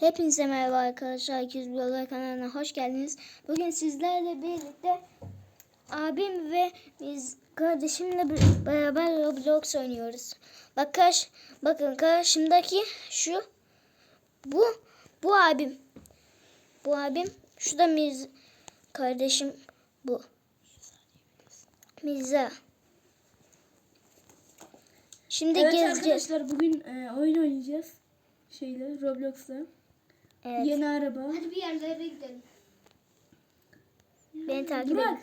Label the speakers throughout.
Speaker 1: Hepinize merhaba arkadaşlar. 200 Blogar kanalına hoş geldiniz. Bugün sizlerle birlikte abim ve biz kardeşimle bir- beraber Roblox oynuyoruz. Bak karş, bakın karşımdaki şu bu bu abim. Bu abim. Şu da Miz kardeşim bu. Mirza. Şimdi
Speaker 2: Evet
Speaker 1: gezeceğiz.
Speaker 2: arkadaşlar bugün e, oyun oynayacağız. Şeyle Roblox'ta.
Speaker 1: Evet.
Speaker 2: Yeni araba.
Speaker 3: Hadi bir yerlere gidelim.
Speaker 1: Beni takip edin.
Speaker 2: Burak.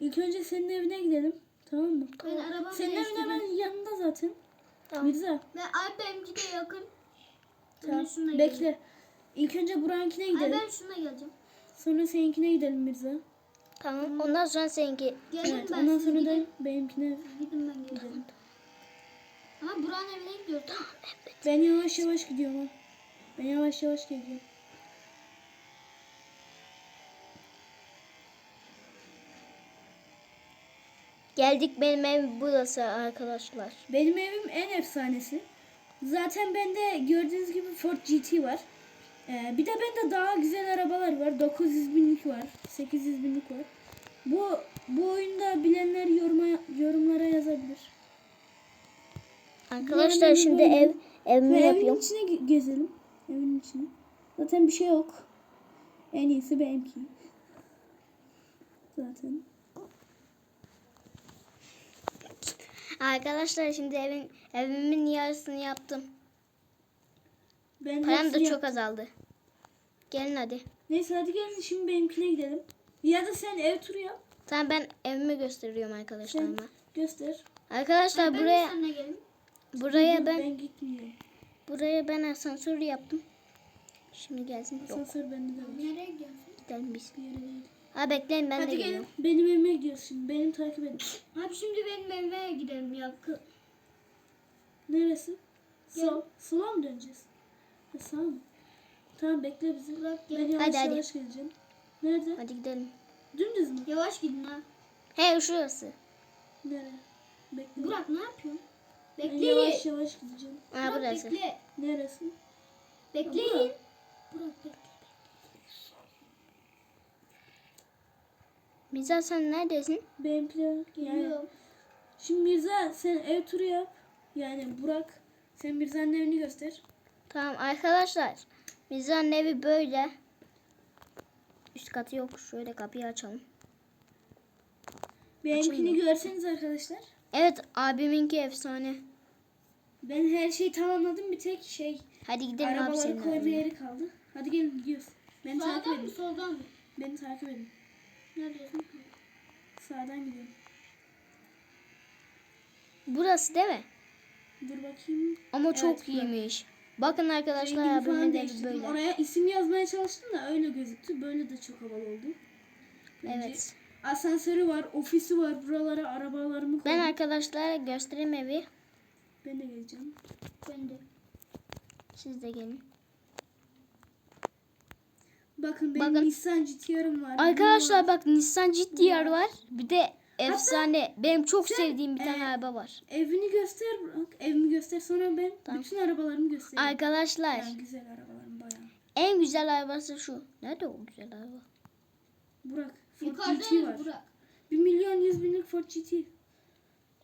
Speaker 2: İlk önce senin evine gidelim. Tamam mı?
Speaker 3: Ben arabamı
Speaker 2: Senin evin hemen yanında zaten.
Speaker 1: Tamam.
Speaker 2: Mirza.
Speaker 3: Ay benimki de yakın.
Speaker 2: Tamam.
Speaker 3: şuna gidelim.
Speaker 2: Bekle. İlk önce Burak'ınkine
Speaker 3: Ay
Speaker 2: gidelim.
Speaker 3: ben şuna geleceğim.
Speaker 2: Sonra seninkine gidelim Mirza.
Speaker 1: Tamam. Ondan sonra seninki.
Speaker 3: Gelin
Speaker 2: Evet.
Speaker 3: ben
Speaker 2: Ondan sonra da benimkine
Speaker 3: Gidin ben geleceğim. Ama Burak'ın evine gidiyoruz. Tamam.
Speaker 2: Ben yavaş yavaş gidiyorum. Ben yavaş yavaş geliyorum.
Speaker 1: Geldik benim ev burası arkadaşlar.
Speaker 2: Benim evim en efsanesi. Zaten bende gördüğünüz gibi Ford GT var. Ee, bir de bende daha güzel arabalar var. 900 binlik var. 800 binlik var. Bu bu oyunda bilenler yoruma, yorumlara yazabilir.
Speaker 1: Arkadaşlar şimdi ev evimi yapıyorum.
Speaker 2: içine ge- gezelim. Evin içine. Zaten bir şey yok. En iyisi benimki. Zaten.
Speaker 1: Arkadaşlar şimdi evin evimin yarısını yaptım.
Speaker 2: Ben
Speaker 1: Param da çok azaldı. Gelin hadi.
Speaker 2: Neyse hadi gelin şimdi benimkine gidelim. Ya da sen ev turu yap.
Speaker 1: Tamam ben evimi gösteriyorum arkadaşlarıma.
Speaker 2: Göster.
Speaker 1: Arkadaşlar
Speaker 3: Ben
Speaker 1: buraya
Speaker 3: gelin.
Speaker 1: buraya ben
Speaker 2: Ben gitmiyorum.
Speaker 1: Buraya ben asansör yaptım. Şimdi gelsin. Yok
Speaker 2: Asansör bende de var.
Speaker 3: Nereye gidiyorsun?
Speaker 1: gidelim biz.
Speaker 2: Bir yere değil.
Speaker 1: Ha bekleyin ben de
Speaker 2: Hadi
Speaker 1: geliyorum.
Speaker 2: gelin. Benim evime gidiyoruz şimdi. Benim takip edin.
Speaker 3: Abi şimdi benim evime gidelim ya. Kı-
Speaker 2: Neresi? Sol. Sola mı döneceğiz? Ha, sağ mı? Tamam bekle bizi.
Speaker 3: Burak
Speaker 2: Ben
Speaker 3: gel.
Speaker 2: yavaş
Speaker 1: Hadi, hadi.
Speaker 2: yavaş geleceğim. Nerede?
Speaker 1: Hadi gidelim.
Speaker 2: Dümdüz mü?
Speaker 3: Yavaş gidin ha.
Speaker 1: He şurası.
Speaker 2: Nereye? Bekle.
Speaker 3: Burak ne yapıyorsun?
Speaker 2: Ben
Speaker 3: Bekleyin.
Speaker 2: yavaş yavaş gideceğim.
Speaker 1: Ha
Speaker 3: Burak
Speaker 1: burası.
Speaker 3: bekle.
Speaker 2: Neresi?
Speaker 3: Bekleyin.
Speaker 2: Burak.
Speaker 3: Burak bekle.
Speaker 1: Mirza sen neredesin?
Speaker 2: Benim plan yani. Şimdi Mirza sen ev turu yap. Yani Burak sen Mirza'nın evini göster.
Speaker 1: Tamam arkadaşlar. Mirza'nın evi böyle. Üst katı yok. Şöyle kapıyı açalım.
Speaker 2: Benimkini görseniz arkadaşlar.
Speaker 1: Evet abiminki efsane.
Speaker 2: Ben her şeyi tamamladım. Bir tek şey
Speaker 1: Hadi gidelim abi
Speaker 2: arabaları
Speaker 1: senin
Speaker 2: koyma yeri kaldı. Hadi gelin gidiyoruz. Beni takip
Speaker 3: Sağdan mı
Speaker 2: edin.
Speaker 3: soldan mı?
Speaker 2: Beni takip edin.
Speaker 3: Neredesin?
Speaker 2: Sağdan gidiyorum.
Speaker 1: Burası değil mi?
Speaker 2: Dur bakayım.
Speaker 1: Ama çok
Speaker 2: Evet, bura.
Speaker 1: iyiymiş. Bakın arkadaşlar
Speaker 2: Rengini falan
Speaker 1: abimin evi
Speaker 2: değiştirdim.
Speaker 1: böyle.
Speaker 2: Oraya isim yazmaya çalıştım da öyle gözüktü. Böyle de çok havalı oldu. Bence.
Speaker 1: Evet.
Speaker 2: Asansörü var, ofisi var. Buralara arabalarımı
Speaker 1: Ben
Speaker 2: koydum.
Speaker 1: arkadaşlara göstereyim evi.
Speaker 2: Ben de geleceğim.
Speaker 3: Ben de.
Speaker 1: Siz de gelin.
Speaker 2: Bakın benim
Speaker 1: Bakın.
Speaker 2: Nissan GTR'ım var.
Speaker 1: Arkadaşlar bak Nissan GT-R var. Bir de efsane. Benim çok sevdiğim bir tane
Speaker 2: e,
Speaker 1: araba var.
Speaker 2: Evini göster bak. Evimi göster sonra ben
Speaker 1: Tamam.
Speaker 2: bütün arabalarımı göstereyim.
Speaker 1: Arkadaşlar
Speaker 2: Yani güzel arabalarım bayağı.
Speaker 1: en güzel arabası şu. Nerede o güzel araba?
Speaker 2: Burak Ford GT
Speaker 3: Yukarıdayız
Speaker 2: var.
Speaker 3: Burak.
Speaker 2: 1 milyon 100 binlik Ford GT.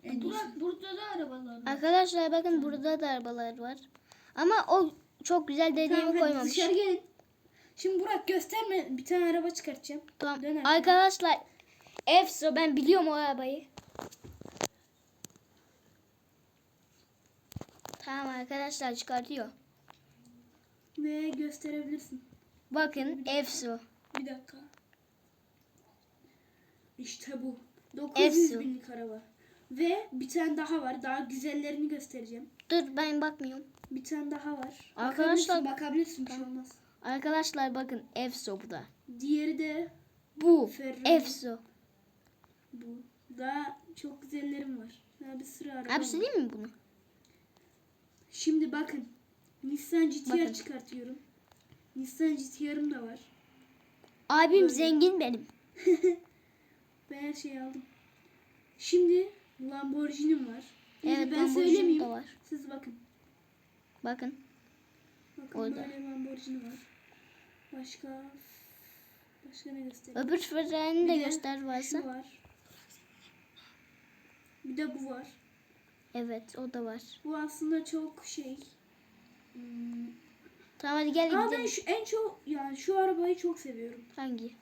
Speaker 2: En iyisi.
Speaker 3: Burak burada da arabalar var.
Speaker 1: Arkadaşlar bakın burada da arabalar var. Ama o çok güzel dediğimi
Speaker 2: Tamam hadi
Speaker 1: koymamış.
Speaker 2: dışarı gelin. Şimdi Burak gösterme. Bir tane araba çıkartacağım.
Speaker 1: Tamam.
Speaker 2: Dön.
Speaker 1: Arkadaşlar Efso ben biliyorum o arabayı. Tamam arkadaşlar çıkartıyor.
Speaker 2: Ve gösterebilirsin.
Speaker 1: Bakın Efso.
Speaker 2: Bir dakika. İşte bu. 900
Speaker 1: Efsu.
Speaker 2: binlik araba. Ve bir tane daha var. Daha güzellerini göstereceğim.
Speaker 1: Dur ben bakmıyorum.
Speaker 2: Bir tane daha var.
Speaker 1: Arkadaşlar-
Speaker 2: Bakabilirsin, bakabilirsin bir şey olmaz.
Speaker 1: Arkadaşlar bakın Efso bu da.
Speaker 2: Diğeri de
Speaker 1: Bu
Speaker 2: Ferrari.
Speaker 1: Efso.
Speaker 2: bu. Daha çok güzellerim var. Daha bir sürü araba
Speaker 1: Hepsi
Speaker 2: var.
Speaker 1: mi bunu?
Speaker 2: Şimdi bakın. Nissan GTR
Speaker 1: Bakın.
Speaker 2: çıkartıyorum. Nissan GTR'ım da var.
Speaker 1: Abim zengin benim.
Speaker 2: Ben her şeyi aldım. Şimdi Lamborghini'm var. Neyse,
Speaker 1: Evet
Speaker 2: ben söylemeyeyim.
Speaker 1: var.
Speaker 2: Siz bakın.
Speaker 1: Bakın.
Speaker 2: Bakın
Speaker 1: Orada.
Speaker 2: böyle Lamborghini var. Başka başka ne göstereyim?
Speaker 1: Öbür Ferrari'ni de göster varsa.
Speaker 2: Var. Bir de bu var.
Speaker 1: Evet o da var.
Speaker 2: Bu aslında çok şey. Hmm.
Speaker 1: Tamam hadi gel
Speaker 2: Ama ben
Speaker 1: gidelim.
Speaker 2: şu, en çok yani şu arabayı çok seviyorum.
Speaker 1: Hangi?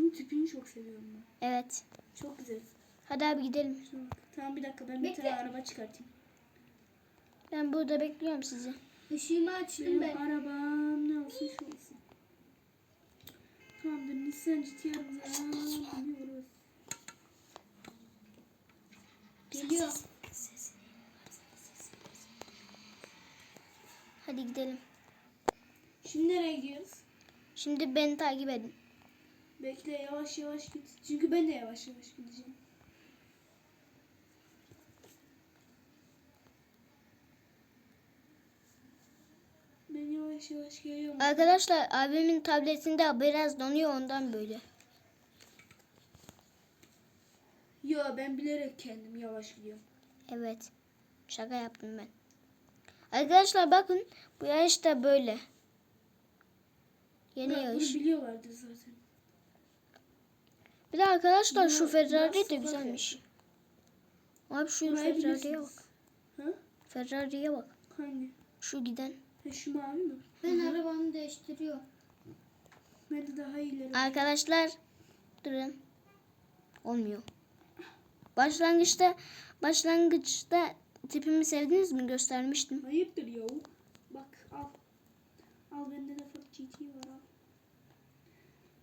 Speaker 2: Bunun tipini çok seviyorum ben.
Speaker 1: Evet.
Speaker 2: Çok güzel.
Speaker 1: Hadi abi gidelim.
Speaker 2: Tamam bir dakika ben bir
Speaker 3: Bekle.
Speaker 2: tane araba çıkartayım.
Speaker 1: Ben burada bekliyorum sizi.
Speaker 3: Işığımı açtım
Speaker 2: Benim
Speaker 3: ben.
Speaker 2: arabam ne olsun şu olsun. Tamamdır Nissan GT-R'ımıza biniyoruz.
Speaker 3: Geliyor.
Speaker 1: Hadi gidelim.
Speaker 2: Şimdi nereye gidiyoruz?
Speaker 1: Şimdi beni takip edin.
Speaker 2: Bekle yavaş yavaş git. Çünkü ben de yavaş yavaş gideceğim. Ben yavaş yavaş geliyorum.
Speaker 1: Arkadaşlar abimin tabletinde biraz donuyor ondan böyle.
Speaker 2: Yo ben bilerek kendim yavaş gidiyorum.
Speaker 1: Evet. Şaka yaptım ben. Arkadaşlar bakın bu yarış da böyle. Yeni
Speaker 2: Ya, bunu
Speaker 1: yarış.
Speaker 2: biliyorlardır zaten.
Speaker 1: Bir de arkadaşlar şu Ferrari de güzelmiş. Abi şu Ferrari'ye bak.
Speaker 2: Ha?
Speaker 1: Ferrari'ye bak.
Speaker 2: Hangi?
Speaker 1: Şu giden.
Speaker 2: Ha, şu mavi mi?
Speaker 3: Ben arabamı değiştiriyor.
Speaker 2: Ben daha ileri.
Speaker 1: Arkadaşlar durun. Olmuyor. Başlangıçta başlangıçta tipimi sevdiniz mi göstermiştim.
Speaker 2: Hayırdır ya? Bak al. Al bende de Ford GT var al.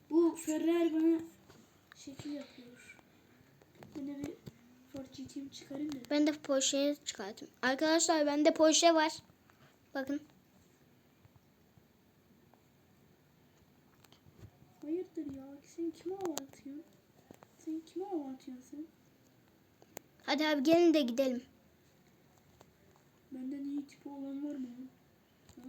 Speaker 2: Bu Ferrari bana şekil yapıyor. Ben de bir GT'mi çıkarayım da.
Speaker 1: Ben de Porsche'yi çıkarttım. Arkadaşlar bende Porsche var. Bakın.
Speaker 2: Hayırdır ya? Sen kime hava atıyorsun? Sen kime hava atıyorsun sen?
Speaker 1: Hadi abi gelin de gidelim.
Speaker 2: Benden iyi tipi olan var mı? Ha?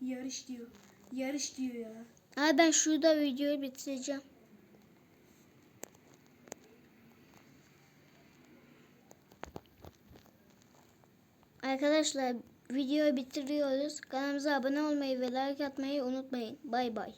Speaker 2: Yarış diyor. Yarış diyor ya.
Speaker 1: Abi ben şurada videoyu bitireceğim. Arkadaşlar videoyu bitiriyoruz. Kanalımıza abone olmayı ve like atmayı unutmayın. Bay bay.